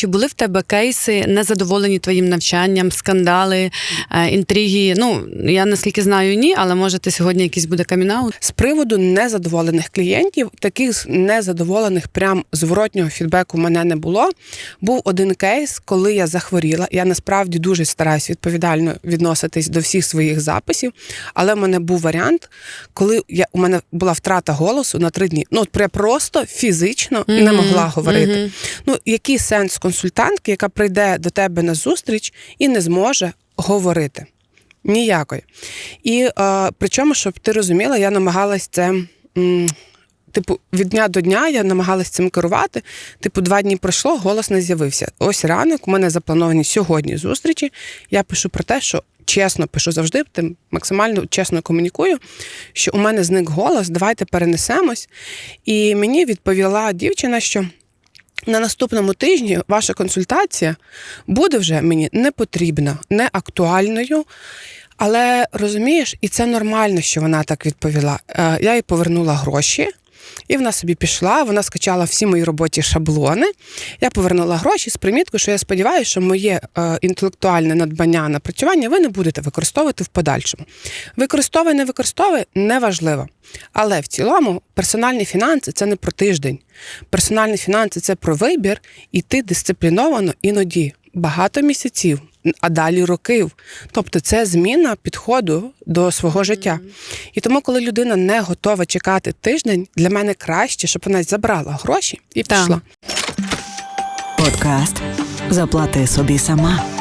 чи були в тебе кейси незадоволені твоїм навчанням, скандали, е, інтриги? Ну я наскільки знаю, ні, але може ти сьогодні якийсь буде камінаут? З приводу незадоволених клієнтів, таких незадоволених прям зворотнього фідбеку в мене не було. Був один кейс, коли я захворіла. Я насправді дуже стараюсь відповідально відноситись до всіх своїх записів. Але в мене був варіант, коли я у мене була втрата голосу на три дні. Ну от я просто фізично не могла говорити. мгм. Ну який сенс консультантки, яка прийде до тебе на зустріч і не зможе говорити? Ніякої. І е, причому, щоб ти розуміла, я намагалась це. М- Типу, від дня до дня я намагалась цим керувати. Типу, два дні пройшло, голос не з'явився. Ось ранок, у мене заплановані сьогодні зустрічі. Я пишу про те, що чесно пишу завжди, тим максимально чесно комунікую, що у мене зник голос, давайте перенесемось. І мені відповіла дівчина, що на наступному тижні ваша консультація буде вже мені не потрібна, не актуальною. Але розумієш, і це нормально, що вона так відповіла. Е, Я їй повернула гроші, і вона собі пішла. Вона скачала всі мої роботі шаблони. Я повернула гроші з приміткою, що я сподіваюся, що моє е, інтелектуальне надбання напрацювання ви не будете використовувати в подальшому. Використовуй, не використовуй неважливо. Але в цілому персональні фінанси це не про тиждень. Персональні фінанси це про вибір, і ти дисципліновано іноді багато місяців, а далі років. Тобто це зміна підходу до свого життя. І тому, коли людина не готова чекати тиждень, для мене краще, щоб вона забрала гроші і пішла. Подкаст Заплати собі сама